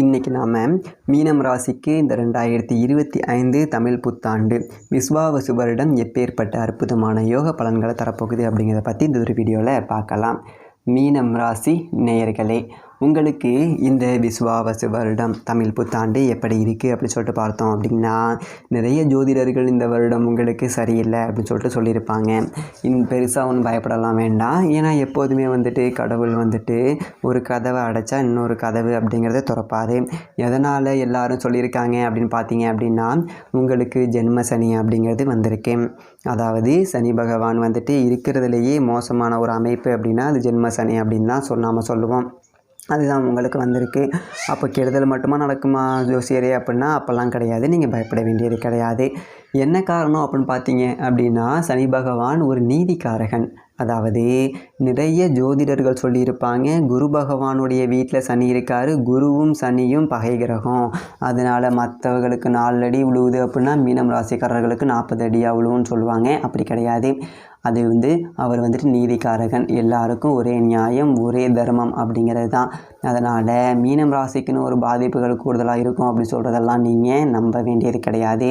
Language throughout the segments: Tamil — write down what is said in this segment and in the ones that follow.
இன்றைக்கி நாம் மீனம் ராசிக்கு இந்த ரெண்டாயிரத்தி இருபத்தி ஐந்து தமிழ் புத்தாண்டு. விஸ்வாவசு வருடம் எப்பேற்பட்ட அற்புதமான யோக பலன்களை தரப்போகுது அப்படிங்கிறத பற்றி இந்த ஒரு வீடியோவில் பார்க்கலாம். மீனம் ராசி நேயர்களே உங்களுக்கு இந்த விஸ்வாவசு வருடம் தமிழ் புத்தாண்டு எப்படி இருக்குது அப்படின்னு சொல்லிட்டு பார்த்தோம் அப்படின்னா நிறைய ஜோதிடர்கள் இந்த வருடம் உங்களுக்கு சரியில்லை அப்படின்னு சொல்லிட்டு சொல்லியிருப்பாங்க. இன் பெருசாக ஒன்றும் பயப்படலாம் வேண்டாம். ஏன்னா எப்போதுமே வந்துட்டு கடவுள் வந்துட்டு ஒரு கதவை அடைச்சா இன்னொரு கதவு அப்படிங்கிறத திறப்பாரு. எதனால் எல்லாரும் சொல்லியிருக்காங்க அப்படின்னு பார்த்தீங்க அப்படின்னா உங்களுக்கு ஜென்ம சனி அப்படிங்கிறது வந்திருக்கு. அதாவது சனி பகவான் வந்துட்டு இருக்கிறதுலையே மோசமான ஒரு அமைப்பு அப்படின்னா அது ஜென்ம சனி அப்படின்னு தான் சொல் நாம் சொல்லுவோம். அதுதான் உங்களுக்கு வந்திருக்கு. அப்போ கெடுதல் மட்டுமா நடக்குமா ஜோசியரே? அப்படின்னா அப்போல்லாம் கிடையாது. நீங்கள் பயப்பட வேண்டியது கிடையாது. என்ன காரணம் அப்படின்னு பார்த்தீங்க அப்படின்னா சனி பகவான் ஒரு நீதிக்காரகன். அதாவது நிறைய ஜோதிடர்கள் சொல்லியிருப்பாங்க குரு பகவானுடைய வீட்டில் சனி இருக்கார் குருவும் சனியும் பகை கிரகம். அதனால் மற்றவர்களுக்கு நாலு அடி விழுவுது அப்படின்னா மீனம் ராசிக்காரர்களுக்கு நாற்பது அடியாக விழுவுன்னு சொல்லுவாங்க. அப்படி கிடையாது. அது வந்து அவர் வந்துட்டு நீதிக்காரகன். எல்லாருக்கும் ஒரே நியாயம் ஒரே தர்மம் அப்படிங்கிறது தான். அதனால் மீனம் ராசிக்குன்னு ஒரு பாதிப்புகள் கூடுதலாக இருக்கும் அப்படி சொல்கிறதெல்லாம் நீங்கள் நம்ப வேண்டியது கிடையாது.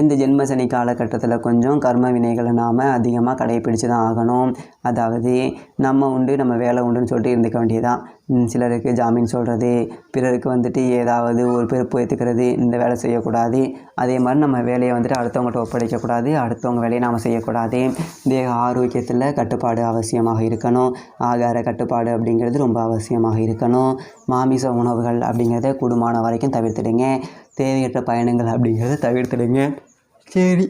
இந்த ஜென்மசனி காலகட்டத்தில் கொஞ்சம் கர்ம வினைகளை நாம் அதிகமாக கடைப்பிடிச்சு தான் ஆகணும். அதாவது நம்ம உண்டு நம்ம வேலை உண்டுன்னு சொல்லிட்டு இருந்துக்க வேண்டியதான் சிலருக்கு ஜாமீன் சொல்கிறது பிறருக்கு வந்துட்டு ஏதாவது ஒரு பிறப்பு ஏற்றுக்கிறது இந்த வேலை செய்யக்கூடாது. அதே மாதிரி நம்ம வேலையை வந்துட்டு அடுத்தவங்கள்ட்ட ஒப்படைக்கக்கூடாது அடுத்தவங்க வேலையை நாம் செய்யக்கூடாது. தேக ஆரோக்கியத்தில் கட்டுப்பாடு அவசியமாக இருக்கணும். ஆகார கட்டுப்பாடு அப்படிங்கிறது ரொம்ப அவசியமாக இருக்கணும். மாமிச உணவுகள் அப்படிங்கிறத கூடுமான வரைக்கும் தவிர்த்துடுங்க. தேவையற்ற பயணங்கள் அப்படிங்கிறத தவிர்த்துடுங்க. சரி.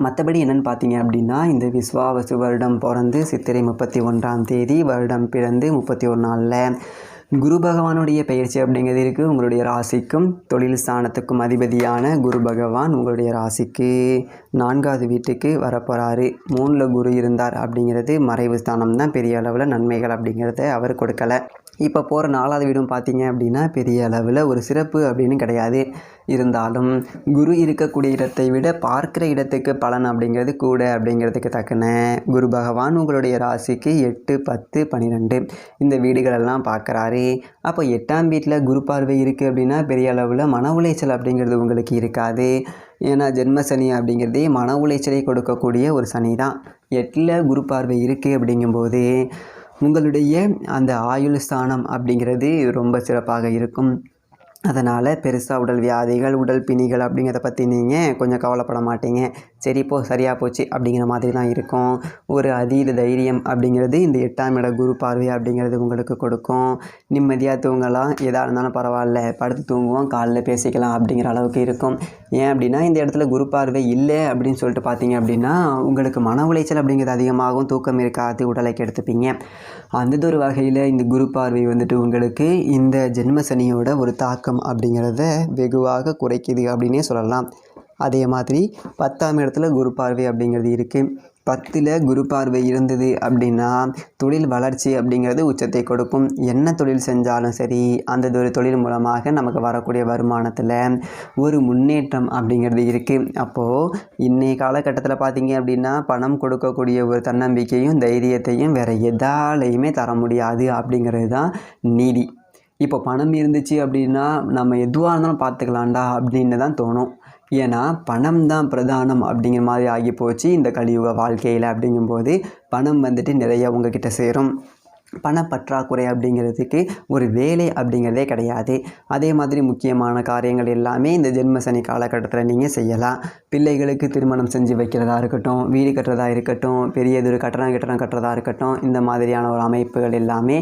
மற்றபடி என்னென்னு பார்த்தீங்க அப்படின்னா இந்த விஸ்வாவசு வருடம் பிறந்து சித்திரை முப்பத்தி ஒன்றாம் தேதி வருடம் பிறந்து முப்பத்தி ஒரு நாளில் குரு பகவானுடைய பயிற்சி அப்படிங்கிறது இருக்குது உங்களுடைய ராசிக்கும் தொழில் ஸ்தானத்துக்கும் அதிபதியான குரு பகவான் உங்களுடைய ராசிக்கு நான்காவது வீட்டுக்கு வரப்போகிறாரு மூணில் குரு இருந்தார் அப்படிங்கிறது மறைவு ஸ்தானம் தான் பெரிய அளவில் நன்மைகள் அப்படிங்கிறத அவர் கொடுக்கல. இப்போ போகிற நாலாவது வீடும் பார்த்தீங்க அப்படின்னா பெரிய அளவில் ஒரு சிறப்பு அப்படின்னு கிடையாது. இருந்தாலும் குரு இருக்கக்கூடிய இடத்தை விட பார்க்குற இடத்துக்கு பலன் அப்படிங்கிறது கூட அப்படிங்கிறதுக்கு தக்கன. குரு பகவான் உங்களுடைய ராசிக்கு எட்டு பத்து பன்னிரெண்டு இந்த வீடுகளெல்லாம் பார்க்குறாரு. அப்போ எட்டாம் வீட்டில் குரு பார்வை இருக்குது அப்படின்னா பெரிய அளவில் மன உளைச்சல் அப்படிங்கிறது உங்களுக்கு இருக்காது. ஏன்னா ஜென்ம சனி அப்படிங்கிறதே மன உளைச்சலை கொடுக்கக்கூடிய ஒரு சனி தான் எட்டில் குரு பார்வை இருக்குது அப்படிங்கும்போது உங்களுடைய அந்த ஆயுள் ஸ்தானம் அப்படிங்கிறது ரொம்ப சிறப்பாக இருக்கும். அதனால் பெருசாக உடல் வியாதிகள் உடல் பிணிகள் அப்படிங்கிறத பற்றி நீங்கள் கொஞ்சம் கவலைப்பட மாட்டீங்க. சரி இப்போ சரியாக போச்சு அப்படிங்கிற மாதிரி தான் இருக்கும். ஒரு அதீத தைரியம் அப்படிங்கிறது இந்த எட்டாம் இட குரு பார்வை அப்படிங்கிறது உங்களுக்கு கொடுக்கும். நிம்மதியாக தூங்கலாம். எதாக இருந்தாலும் பரவாயில்ல. படுத்து தூங்குவோம். காலைல பேசிக்கலாம் அப்படிங்கிற அளவுக்கு இருக்கும். ஏன் அப்படின்னா இந்த இடத்துல குரு பார்வை இல்லை அப்படின்னு சொல்லிட்டு பார்த்தீங்க அப்படின்னா உங்களுக்கு மன உளைச்சல் அப்படிங்கிறது அதிகமாகும். தூக்கம் இருக்காது. உடலை கெடுத்துப்பீங்க. அந்த ஒரு வகையில் இந்த குரு பார்வை வந்துட்டு உங்களுக்கு இந்த ஜென்ம சனியோட ஒரு தாக்கம் அப்படிங்கிறத வெகுவாக குறைக்குது அப்படின்னே சொல்லலாம். அதே மாதிரி பத்தாம் இடத்துல குரு பார்வை அப்படிங்கிறது இருக்குது பத்தில் குரு பார்வை இருந்தது அப்படின்னா தொழில் வளர்ச்சி அப்படிங்கிறது உச்சத்தை கொடுக்கும். என்ன தொழில் செஞ்சாலும் சரி அந்த ஒரு தொழில் மூலமாக நமக்கு வரக்கூடிய வருமானத்தில் ஒரு முன்னேற்றம் அப்படிங்கிறது இருக்குது அப்போது இன்றைய காலகட்டத்தில் பார்த்தீங்க அப்படின்னா பணம் கொடுக்கக்கூடிய ஒரு தன்னம்பிக்கையும் தைரியத்தையும் வேறு எதாலையுமே தர முடியாது அப்படிங்கிறது தான் நீதி. இப்போ பணம் இருந்துச்சு அப்படின்னா நம்ம எதுவாக இருந்தாலும் பார்த்துக்கலாம்டா அப்படின்னு தான் தோணும். ஏன்னா பணம் தான் பிரதானம் அப்படிங்கிற மாதிரி ஆகி போச்சு இந்த கலியுக வாழ்க்கையில் அப்படிங்கும்போது பணம் வந்துட்டு நிறைய உங்ககிட்ட சேரும். பணப்பற்றாக்குறை அப்படிங்கிறதுக்கு ஒரு வேலை அப்படிங்கிறதே கிடையாது. அதே மாதிரி முக்கியமான காரியங்கள் எல்லாமே இந்த ஜென்ம சனி காலகட்டத்தில் நீங்கள் செய்யலாம். பிள்ளைகளுக்கு திருமணம் செஞ்சு வைக்கிறதா இருக்கட்டும் வீடு கட்டுறதா இருக்கட்டும் பெரியதொரு கட்டணம் கட்டணம் கட்டுறதா இருக்கட்டும் இந்த மாதிரியான ஒரு அமைப்புகள் எல்லாமே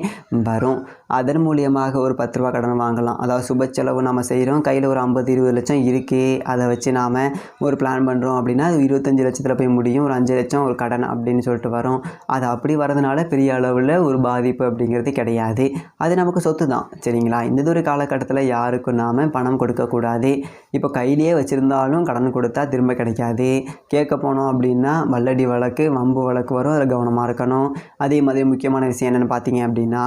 வரும். அதன் மூலியமாக ஒரு பத்து ரூபா கடன் வாங்கலாம். அதாவது சுப செலவு நம்ம செய்கிறோம் கையில் ஒரு ஐம்பது இருபது லட்சம் இருக்குது அதை வச்சு நாம் ஒரு பிளான் பண்ணுறோம் அப்படின்னா அது இருபத்தஞ்சி லட்சத்தில் போய் முடியும். ஒரு அஞ்சு லட்சம் ஒரு கடன் அப்படின்னு சொல்லிட்டு வரும். அது அப்படி வரதுனால பெரிய அளவில் ஒரு பாதிப்பு அப்படிங்கிறது கிடையாது. அது நமக்கு சொத்து தான் சரிங்களா? இந்த ஒரு காலகட்டத்தில் யாருக்கும் நாம் பணம் கொடுக்கக்கூடாது இப்போ கையிலேயே வச்சுருந்தாலும் கடன் கொடுத்தா திரும்ப கிடைக்காது. கேட்க போனோம் அப்படின்னா வல்லடி வழக்கு வம்பு வழக்கு வரும். அதில் கவனமாக இருக்கணும். அதே மாதிரி முக்கியமான விஷயம் என்னென்னு பார்த்தீங்க அப்படின்னா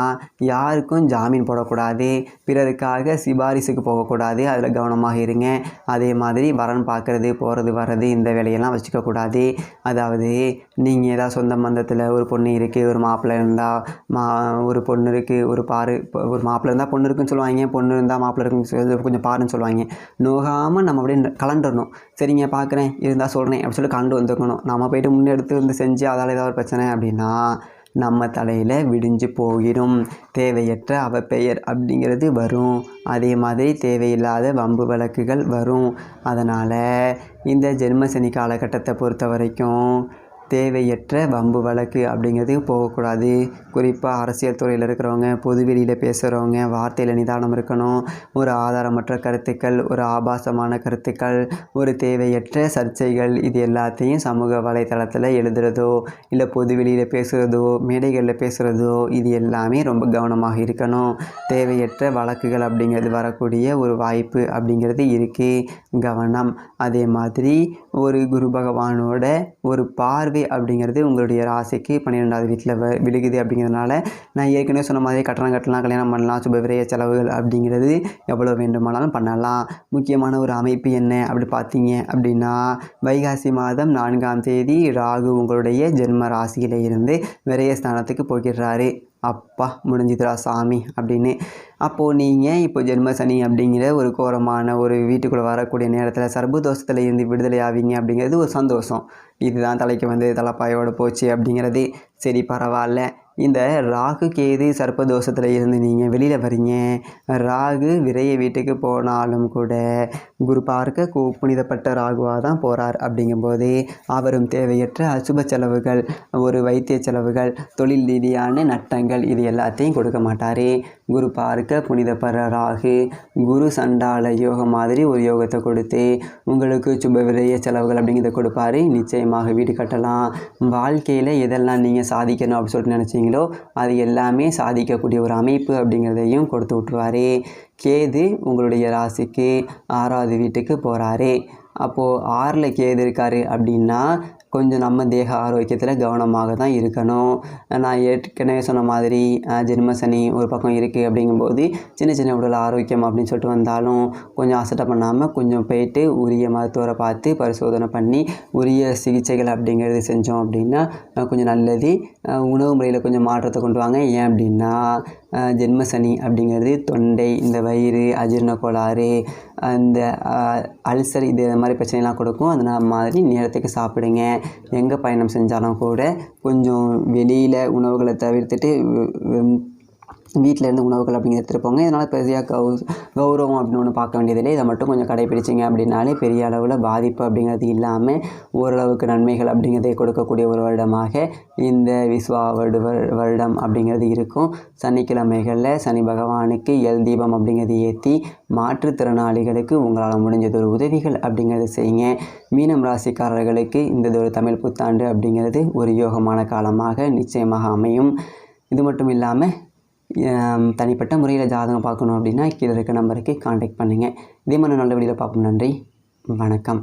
யாருக்கும் ஜாமீன் போடக்கூடாது. பிறருக்காக சிபாரிசுக்கு போகக்கூடாது. அதில் கவனமாக இருங்க. அதே மாதிரி வரன் பார்க்குறது போகிறது வர்றது இந்த வேலையெல்லாம் வச்சுக்கக்கூடாது அதாவது நீங்கள் ஏதாவது சொந்த பந்தத்தில் ஒரு பொண்ணு இருக்குது ஒரு மாப்பிள்ளை இருந்தால் மா ஒரு பொண்ணு இருக்குது ஒரு பாரு இப்போ ஒரு மாப்பிள்ளை இருந்தால் பொண்ணு இருக்குன்னு சொல்லுவாங்க பொண்ணு இருந்தால் மாப்பிள்ளை இருக்குன்னு சொல்லி கொஞ்சம் பாருன்னு சொல்லுவாங்க. நோகாமல் நம்ம அப்படியே கலண்டுடணும் சரிங்க பார்க்குறேன் இருந்தால் சொல்கிறேன் அப்படி சொல்லி கலண்டு வந்துக்கணும். நம்ம போயிட்டு முன்னெடுத்து வந்து செஞ்சு அதால் ஏதாவது ஒரு பிரச்சனை அப்படின்னா நம்ம தலையில் விடிஞ்சு போயிடும் தேவையற்ற அவ பெயர் அப்படிங்கிறது வரும். அதே மாதிரி தேவையில்லாத வம்பு வழக்குகள் வரும். அதனால் இந்த ஜென்மசனி காலகட்டத்தை பொறுத்த வரைக்கும் தேவையற்ற வம்பு வழக்கு அப்படிங்கிறது போகக்கூடாது. குறிப்பாக அரசியல் துறையில் இருக்கிறவங்க பொதுவெளியில் பேசுகிறவங்க வார்த்தையில் நிதானம் இருக்கணும். ஒரு ஆதாரமற்ற கருத்துக்கள் ஒரு ஆபாசமான கருத்துக்கள் ஒரு தேவையற்ற சர்ச்சைகள் இது எல்லாத்தையும் சமூக வலைத்தளத்தில் எழுதுறதோ இல்லை பொதுவெளியில் பேசுகிறதோ மேடைகளில் பேசுகிறதோ இது எல்லாமே ரொம்ப கவனமாக இருக்கணும். தேவையற்ற வழக்குகள் அப்படிங்கிறது வரக்கூடிய ஒரு வாய்ப்பு அப்படிங்கிறது இருக்குது கவனம். அதே மாதிரி ஒரு குரு பகவானோட ஒரு பார்வை அப்படிங்கிறது உங்களுடைய ராசிக்கு பன்னிரெண்டாவது வீட்டில் வ விழுகுது அப்படிங்கிறதுனால நான் ஏற்கனவே சொன்ன மாதிரி கட்டணம் கட்டலாம் கல்யாணம் பண்ணலாம் சுபவிரைய செலவுகள் அப்படிங்கிறது எவ்வளோ வேண்டுமானாலும் பண்ணலாம். முக்கியமான ஒரு அமைப்பு என்ன அப்படி பார்த்தீங்க அப்படின்னா வைகாசி மாதம் நான்காம் தேதி ராகு உங்களுடைய ஜென்ம ராசியில இருந்து விரைய ஸ்தானத்துக்கு போகிறாரு. அப்பா முடிஞ்சுதுரா சாமி அப்படின்னு. அப்போது நீங்கள் இப்போ ஜென்ம சனி அப்படிங்கிற ஒரு கோரமான ஒரு வீட்டுக்குள்ளே வரக்கூடிய நேரத்தில் சர்பதோஷத்தில் இருந்து விடுதலை ஆவீங்க அப்படிங்கிறது ஒரு சந்தோஷம். இதுதான் தலைக்கு வந்து தலைப்பாயோட போச்சு அப்படிங்கிறது. சரி பரவாயில்ல. இந்த ராகு கேது சர்ப்பதோஷத்தில் இருந்து நீங்கள் வெளியில் வரீங்க. ராகு விரைய வீட்டுக்கு போனாலும் கூட குரு பார்க்க கு புனிதப்பட்ட ராகுவாக தான் போகிறார் அப்படிங்கும்போது அவரும் தேவையற்ற அசுப செலவுகள் ஒரு வைத்திய செலவுகள் தொழில் ரீதியான நட்டங்கள் இது எல்லாத்தையும் கொடுக்க மாட்டார். குரு பார்க்க புனிதப்படுற ராகு குரு சண்டால யோகம் மாதிரி ஒரு யோகத்தை கொடுத்து உங்களுக்கு சுப விரைய செலவுகள் அப்படிங்கிறத கொடுப்பாரு. நிச்சயமாக வீடு கட்டலாம். வாழ்க்கையில் எதெல்லாம் நீங்கள் சாதிக்கணும் அப்படின்னு சொல்லிட்டு நினச்சிங்களோ அது எல்லாமே சாதிக்கக்கூடிய ஒரு அமைப்பு அப்படிங்கிறதையும் கொடுத்து விட்ருவாரு கேது உங்களுடைய ராசிக்கு ஆறாவது வீட்டுக்கு போகிறாரு அப்போது ஆறில் கேது இருக்காரு அப்படின்னா கொஞ்சம் நம்ம தேக ஆரோக்கியத்தில் கவனமாக தான் இருக்கணும். நான் ஏற்கனவே சொன்ன மாதிரி ஜென்மசனி ஒரு பக்கம் இருக்குது அப்படிங்கும்போது சின்ன சின்ன உடல் ஆரோக்கியம் அப்படின்னு சொல்லிட்டு வந்தாலும் கொஞ்சம் அசட்டை பண்ணாமல் கொஞ்சம் போயிட்டு உரிய மருத்துவரை பார்த்து பரிசோதனை பண்ணி உரிய சிகிச்சைகள் அப்படிங்கிறது செஞ்சோம் அப்படின்னா கொஞ்சம் நல்லது. உணவு முறையில் கொஞ்சம் மாற்றத்தை கொண்டு வாங்க. ஏன் அப்படின்னா ஜென்மசனி ஜென்ம சனி அப்படிங்கிறது தொண்டை இந்த வயிறு அஜீரண கோளாறு அந்த அல்சர் இது மாதிரி பிரச்சனைலாம் கொடுக்கும். அதனால் மாதிரி நேரத்துக்கு சாப்பிடுங்க. எங்கே பயணம் செஞ்சாலும் கூட கொஞ்சம் வெளியில் உணவுகளை தவிர்த்துட்டு வீட்டில் இருந்து உணவுகள் அப்படிங்கிறது எடுத்துகிட்டு போங்க. இதனால் பெரிய கௌ கௌரவம் அப்படின்னு ஒன்று பார்க்க வேண்டியதில்லை. இதை மட்டும் கொஞ்சம் கடைப்பிடிச்சிங்க அப்படின்னாலே பெரிய அளவில் பாதிப்பு அப்படிங்கிறது இல்லாமல் ஓரளவுக்கு நன்மைகள் அப்படிங்கிறதை கொடுக்கக்கூடிய ஒரு வருடமாக இந்த விஸ்வா வருட வருடம் அப்படிங்கிறது இருக்கும். சனிக்கிழமைகளில் சனி பகவானுக்கு எல் தீபம் அப்படிங்கிறது ஏற்றி மாற்றுத்திறனாளிகளுக்கு உங்களால் முடிஞ்சது ஒரு உதவிகள் அப்படிங்கிறத செய்யுங்க. மீனம் ராசிக்காரர்களுக்கு இந்த ஒரு தமிழ் புத்தாண்டு அப்படிங்கிறது ஒரு யோகமான காலமாக நிச்சயமாக அமையும். இது மட்டும் இல்லாமல் தனிப்பட்ட முறையில் ஜாதகம் பார்க்கணும் அப்படின்னா கீழே இருக்க நம்பருக்கு காண்டாக்ட் பண்ணுங்கள் இதே மாதிரி நல்ல வீடியோவில் பார்ப்போம். நன்றி. வணக்கம்.